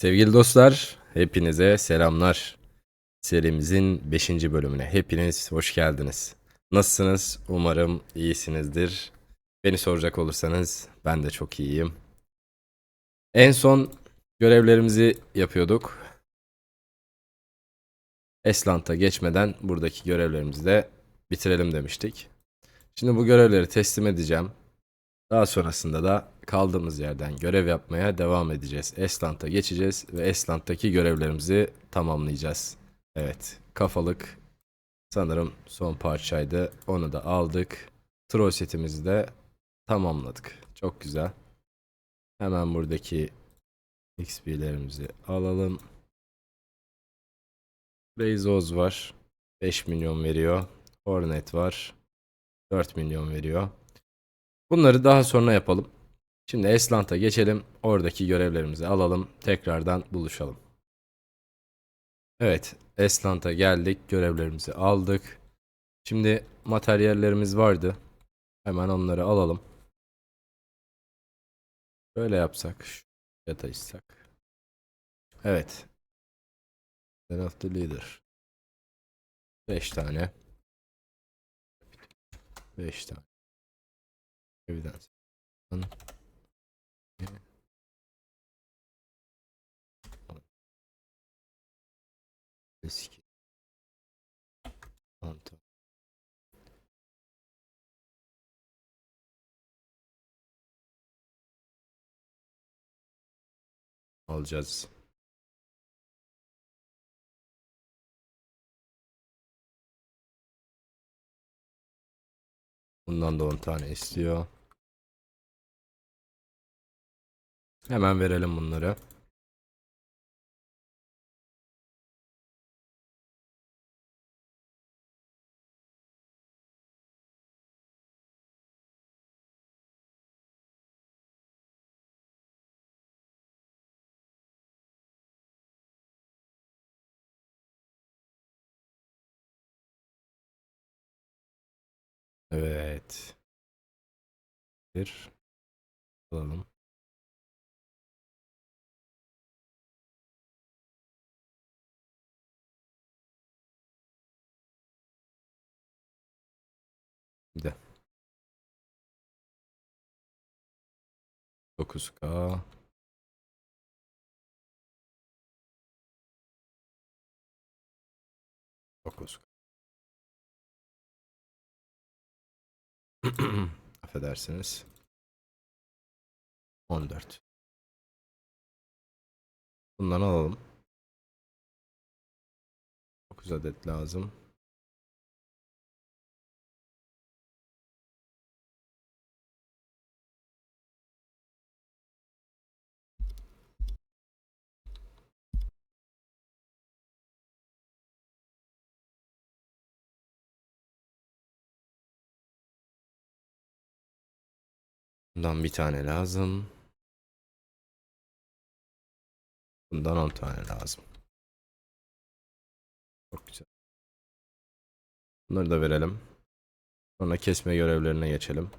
Sevgili dostlar, hepinize selamlar. Serimizin 5. bölümüne hepiniz hoş geldiniz. Nasılsınız? Umarım iyisinizdir. Beni soracak olursanız ben de çok iyiyim. En son görevlerimizi yapıyorduk. Eslant'a geçmeden buradaki görevlerimizi de bitirelim demiştik. Şimdi bu görevleri teslim edeceğim. Daha sonrasında da kaldığımız yerden görev yapmaya devam edeceğiz. Eslant'a geçeceğiz ve Eslant'taki görevlerimizi tamamlayacağız. Evet, kafalık sanırım son parçaydı. Onu da aldık. Troll setimizi de tamamladık. Çok güzel. Hemen buradaki XP'lerimizi alalım. Beyzoz var. 5 milyon veriyor. Hornet var. 4 milyon veriyor. Bunları daha sonra yapalım. Şimdi Eslant'a geçelim. Oradaki görevlerimizi alalım. Tekrardan buluşalım. Evet, Eslant'a geldik. Görevlerimizi aldık. Şimdi materyallerimiz vardı. Hemen onları alalım. Böyle yapsak. Şu yataysak. Evet. Sen of the leader. 5 tane. 5 tane. Evidence. An- Eski. Anta. Alacağız. Bundan da 10 tane istiyor. Hemen verelim bunları. Bir alalım. De 9K Dokuz. Affedersiniz. 14. Bundan alalım. 9 adet lazım. Bundan bir tane lazım. Bundan 10 tane lazım. Çok güzel. Bunları da verelim. Sonra kesme görevlerine geçelim.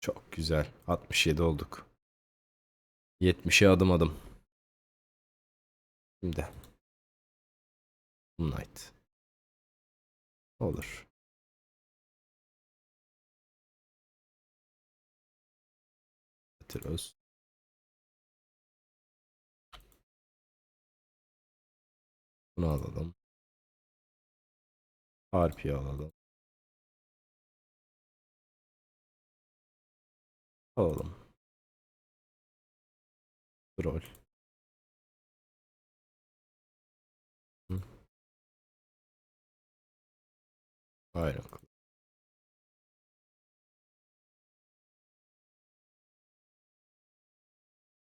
Çok güzel. 67 olduk. 70'e adım adım. Şimdi. Moonlight. Olur. Hatırlıyoruz. Bunu alalım. Harpiye alalım. Alalım. Troll. Aynen.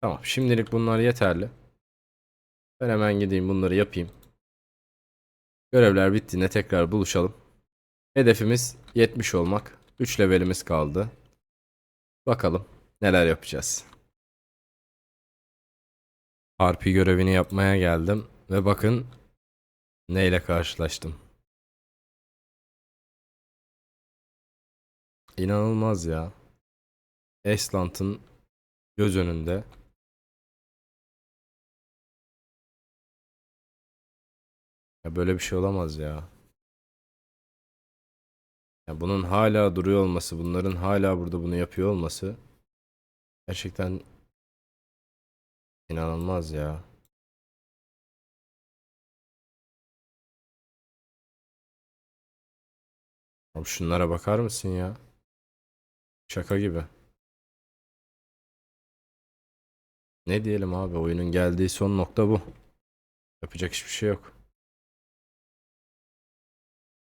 Tamam. Şimdilik bunlar yeterli. Ben hemen gideyim bunları yapayım. Görevler bittiğinde tekrar buluşalım. Hedefimiz 70 olmak. 3 levelimiz kaldı. Bakalım neler yapacağız. Harpi görevini yapmaya geldim ve bakın neyle karşılaştım. İnanılmaz ya. Eslant'ın göz önünde. Ya böyle bir şey olamaz ya. Ya bunun hala duruyor olması, bunların hala burada bunu yapıyor olması gerçekten inanılmaz ya. Abi şunlara bakar mısın ya? Şaka gibi. Ne diyelim abi oyunun geldiği son nokta bu. Yapacak hiçbir şey yok.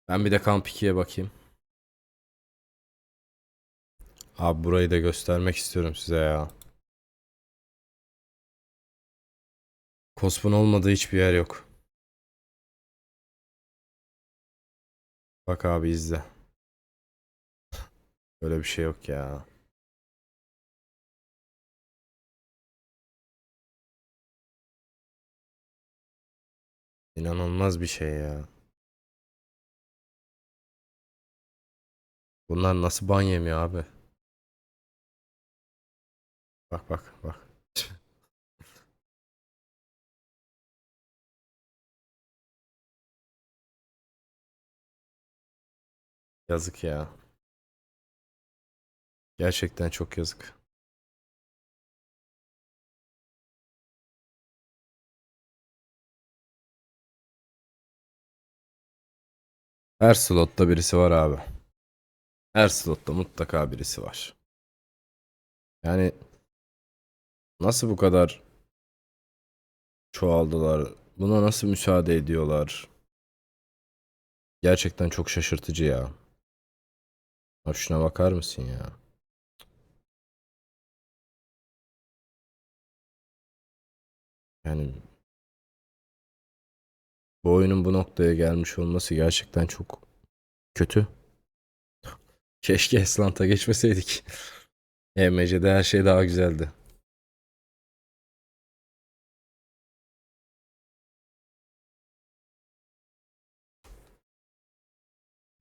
Ben bir de Kamp 2'ye bakayım. Abi burayı da göstermek istiyorum size ya. Kospun olmadığı hiçbir yer yok. Bak abi izle. Böyle bir şey yok ya. İnanılmaz bir şey ya. Bunlar nasıl ban yemiyor abi? Bak bak bak. Yazık ya. Gerçekten çok yazık. Her slotta birisi var abi. Her slotta mutlaka birisi var. Yani nasıl bu kadar çoğaldılar? Buna nasıl müsaade ediyorlar? Gerçekten çok şaşırtıcı ya. Abi şuna bakar mısın ya? Yani bu oyunun bu noktaya gelmiş olması gerçekten çok kötü. Keşke Eslant'a geçmeseydik. EMC'de her şey daha güzeldi.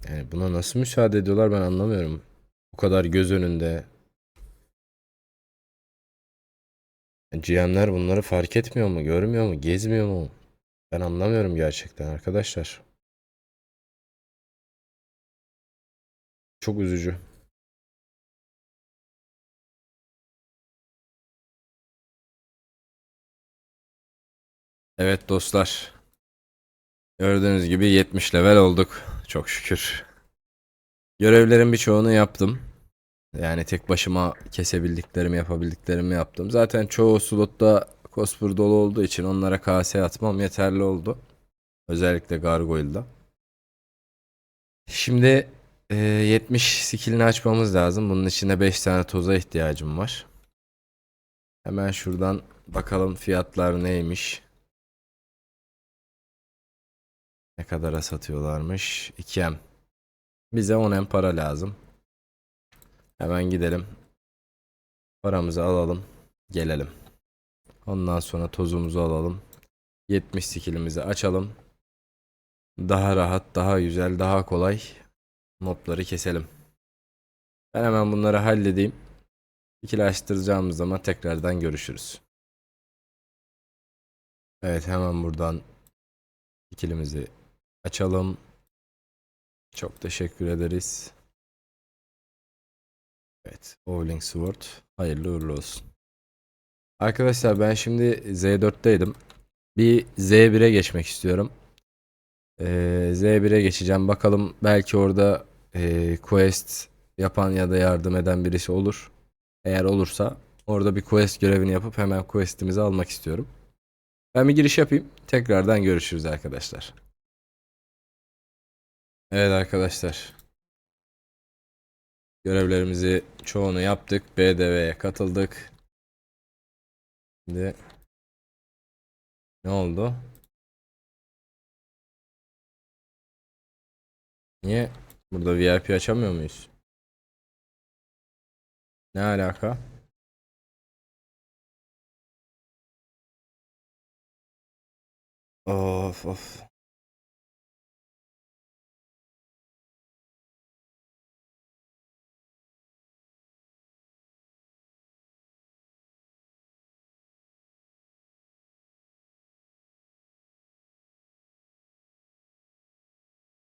Yani buna nasıl müsaade ediyorlar ben anlamıyorum. Bu kadar göz önünde. GM'ler bunları fark etmiyor mu, görmüyor mu, gezmiyor mu? Ben anlamıyorum gerçekten arkadaşlar. Çok üzücü. Evet dostlar. Gördüğünüz gibi 70 level olduk. Çok şükür. Görevlerin birçoğunu yaptım. Yani tek başıma kesebildiklerimi yapabildiklerimi yaptım. Zaten çoğu slotta Cospur dolu olduğu için onlara KS atmam yeterli oldu. Özellikle Gargoyle'da. Şimdi e, 70 skillini açmamız lazım. Bunun içinde 5 tane toza ihtiyacım var. Hemen şuradan bakalım fiyatlar neymiş. Ne kadara satıyorlarmış? 2M. Bize 10M para lazım. Hemen gidelim. Paramızı alalım. Gelelim. Ondan sonra tozumuzu alalım. 70 skillimizi açalım. Daha rahat, daha güzel, daha kolay mobları keselim. Ben hemen bunları halledeyim. İkileştireceğimiz zaman tekrardan görüşürüz. Evet hemen buradan ikilimizi açalım. Çok teşekkür ederiz. Evet, Bowling Sword. Hayırlı uğurlu olsun. Arkadaşlar ben şimdi Z4'teydim. Bir Z1'e geçmek istiyorum. Ee, Z1'e geçeceğim. Bakalım belki orada e, quest yapan ya da yardım eden birisi olur. Eğer olursa orada bir quest görevini yapıp hemen questimizi almak istiyorum. Ben bir giriş yapayım. Tekrardan görüşürüz arkadaşlar. Evet arkadaşlar. Görevlerimizi çoğunu yaptık. BDV'ye katıldık. Şimdi ne oldu? Niye burada VIP açamıyor muyuz? Ne alaka? Of of.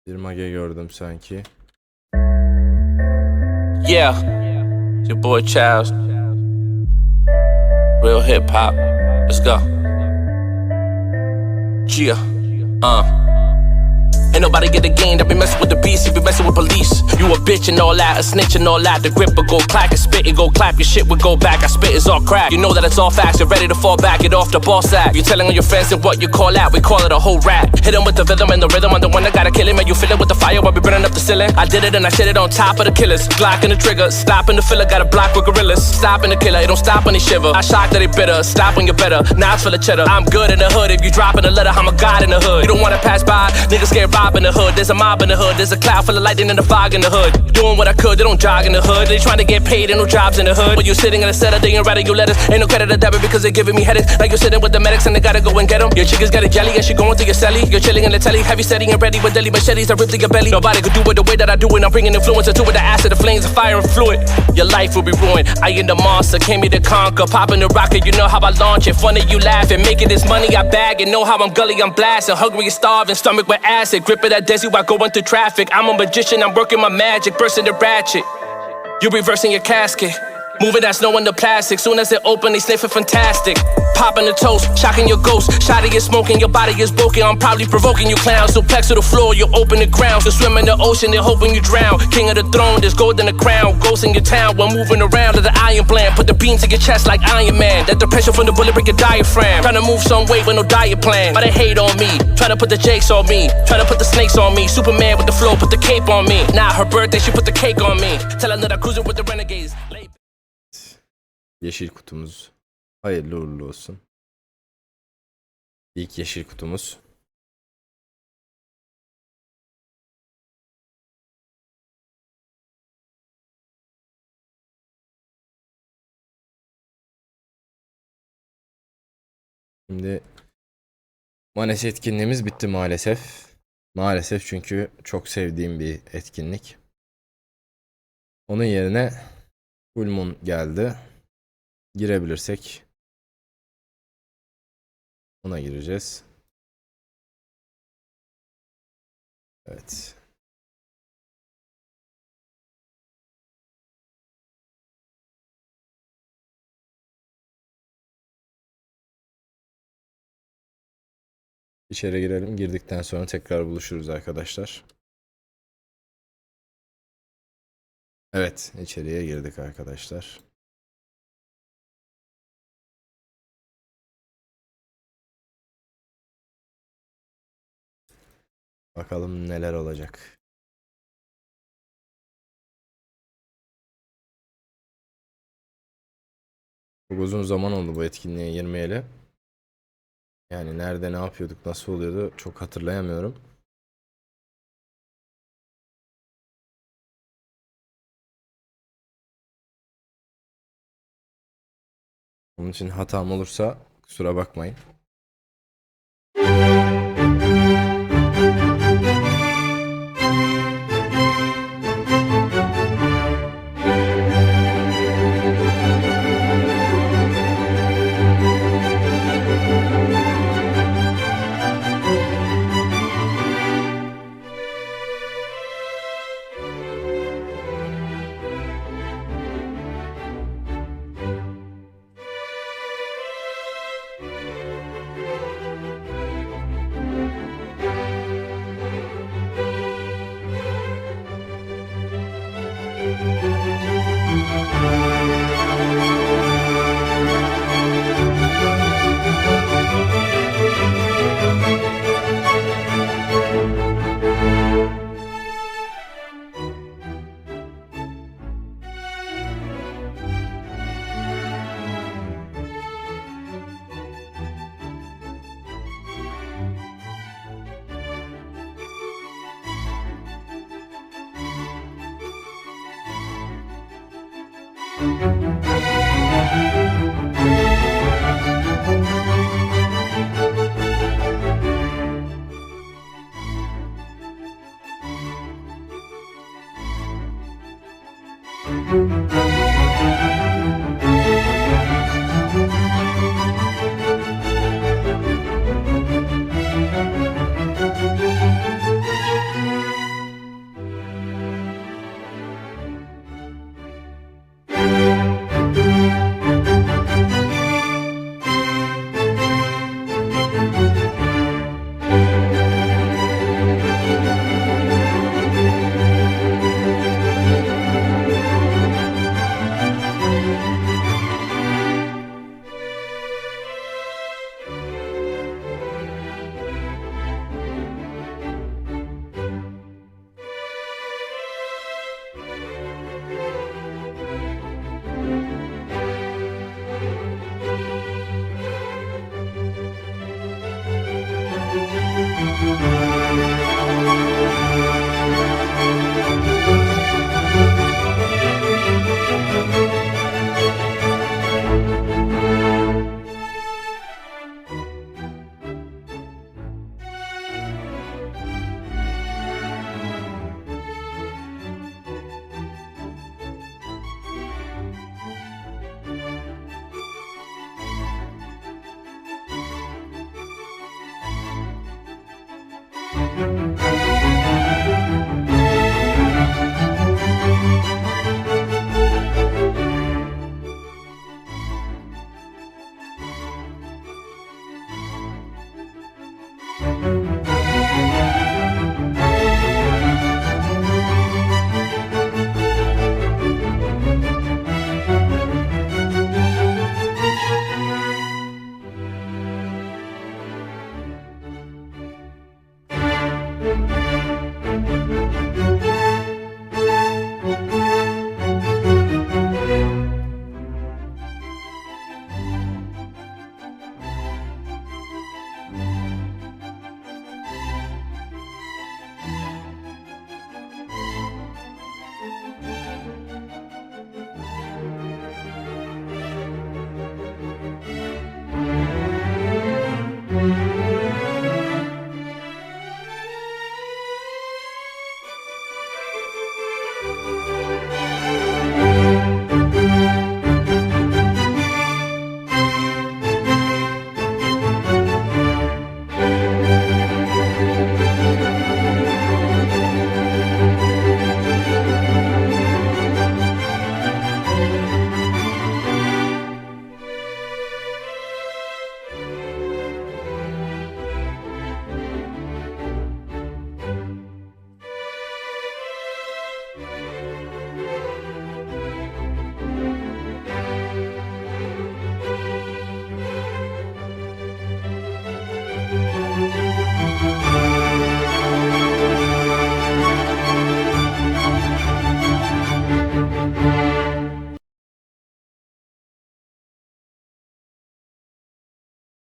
Bir mage gördüm sanki. Yeah, your boy Charles. Real hip hop. Let's go. Yeah, uh. Ain't nobody get the game, that be messing with the beast, you be messing with police. You a bitch and all that, a snitch and all that. The grip will go clack and spit and go clap, your shit will go back. I spit is all crap. You know that it's all facts, you're ready to fall back, get off the ball sack. You telling on your friends and what you call out, we call it a whole rap. Hit him with the rhythm and the rhythm, I'm the one that gotta kill him. And you feel it with the fire while we burning up the ceiling. I did it and I shit it on top of the killers. Glocking the trigger, stopping the filler, got a block with gorillas. Stopping the killer, it don't stop when they shiver. I shock that they bitter, stop when you're better. Now it's full of cheddar. I'm good in the hood, if you dropping a letter, I'm a god in the hood. You don't wanna pass by, niggas get robbed in the hood. There's a mob in the hood, there's a cloud full of lightning and the fog in the hood. Doing what I could, they don't jog in the hood. They trying to get paid, ain't no jobs in the hood. When you sitting in a they ain't writing you letters. Ain't no credit or debit because they giving me headaches. Like you're sitting with the medics and they gotta go and get them. Your chicken's got a jelly and she going through your celly. You're chilling in the telly, heavy steady and ready with deadly machetes that rip through your belly. Nobody could do it the way that I do it. I'm bringing influence into it, the acid, the flames, the fire and fluid. Your life will be ruined. I am the monster, came here to conquer. Popping the rocket, you know how I launch it. Funny you laughing, making this money I bag it. Know how I'm gully, I'm blasting. Hungry and starving, stomach with acid. Gripping that desi while going through traffic. I'm a magician, I'm working my magic, bursting the ratchet. You reversing your casket. Moving that snow in the plastic. Soon as it open, they sniffing fantastic. Popping the toast, shocking your ghost. Shotty is smoking, your body is broken. I'm probably provoking you clowns. So plex to the floor, you open the ground. So swim in the ocean, they're hoping you drown. King of the throne, there's gold in the crown. Ghosts in your town, we're moving around to the iron plan. Put the beam in your chest like Iron Man. Let the pressure from the bullet break your diaphragm. Trying to move some weight with no diet plan. But they hate on me. Trying to put the jakes on me. Trying to put the snakes on me. Superman with the flow, put the cape on me. Now her birthday, she put the cake on me. Tell her that I'm cruising with the renegades. Yeşil kutumuz. Hayırlı uğurlu olsun. İlk yeşil kutumuz. Şimdi Manes etkinliğimiz bitti maalesef. Maalesef çünkü çok sevdiğim bir etkinlik. Onun yerine Full Moon geldi. Girebilirsek ona gireceğiz. Evet. İçeri girelim. Girdikten sonra tekrar buluşuruz arkadaşlar. Evet, içeriye girdik arkadaşlar. Bakalım neler olacak. Çok uzun zaman oldu bu etkinliğe girmeyeli. Yani nerede ne yapıyorduk, nasıl oluyordu çok hatırlayamıyorum. Onun için hatam olursa kusura bakmayın.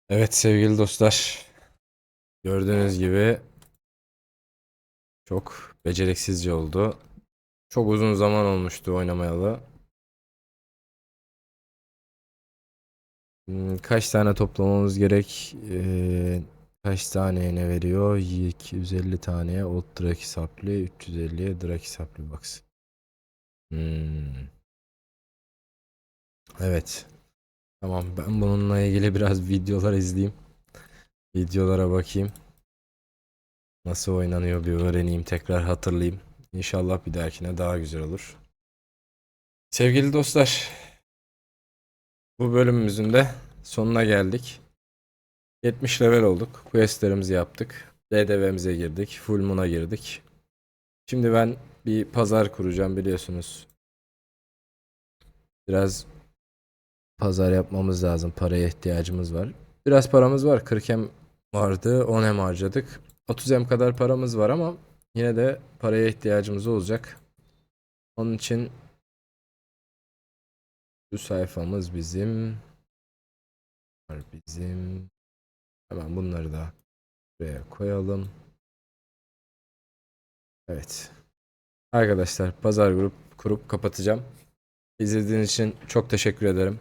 Evet sevgili dostlar. Gördüğünüz gibi çok beceriksizce oldu. Çok uzun zaman olmuştu oynamayalı. Hmm, Kaç tane toplamamız gerek? Ee, kaç taneye ne veriyor? 250 taneye Old Draki Sapli, 350'ye Draki Sapli Box. Hmm. Evet. Tamam ben bununla ilgili biraz videolar izleyeyim. Videolara bakayım. Nasıl oynanıyor bir öğreneyim tekrar hatırlayayım. İnşallah bir dahakine daha güzel olur. Sevgili dostlar. Bu bölümümüzün de sonuna geldik. 70 level olduk. Questlerimizi yaptık. DDV'mize girdik. Full Moon'a girdik. Şimdi ben bir pazar kuracağım biliyorsunuz. Biraz pazar yapmamız lazım. Paraya ihtiyacımız var. Biraz paramız var. 40M vardı. 10M harcadık. 30M kadar paramız var ama yine de paraya ihtiyacımız olacak. Onun için bu sayfamız bizim var bizim hemen bunları da buraya koyalım. Evet. Arkadaşlar pazar grup kurup kapatacağım. İzlediğiniz için çok teşekkür ederim.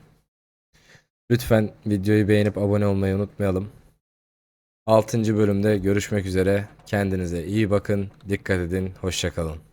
Lütfen videoyu beğenip abone olmayı unutmayalım. 6. bölümde görüşmek üzere. Kendinize iyi bakın. Dikkat edin. Hoşçakalın.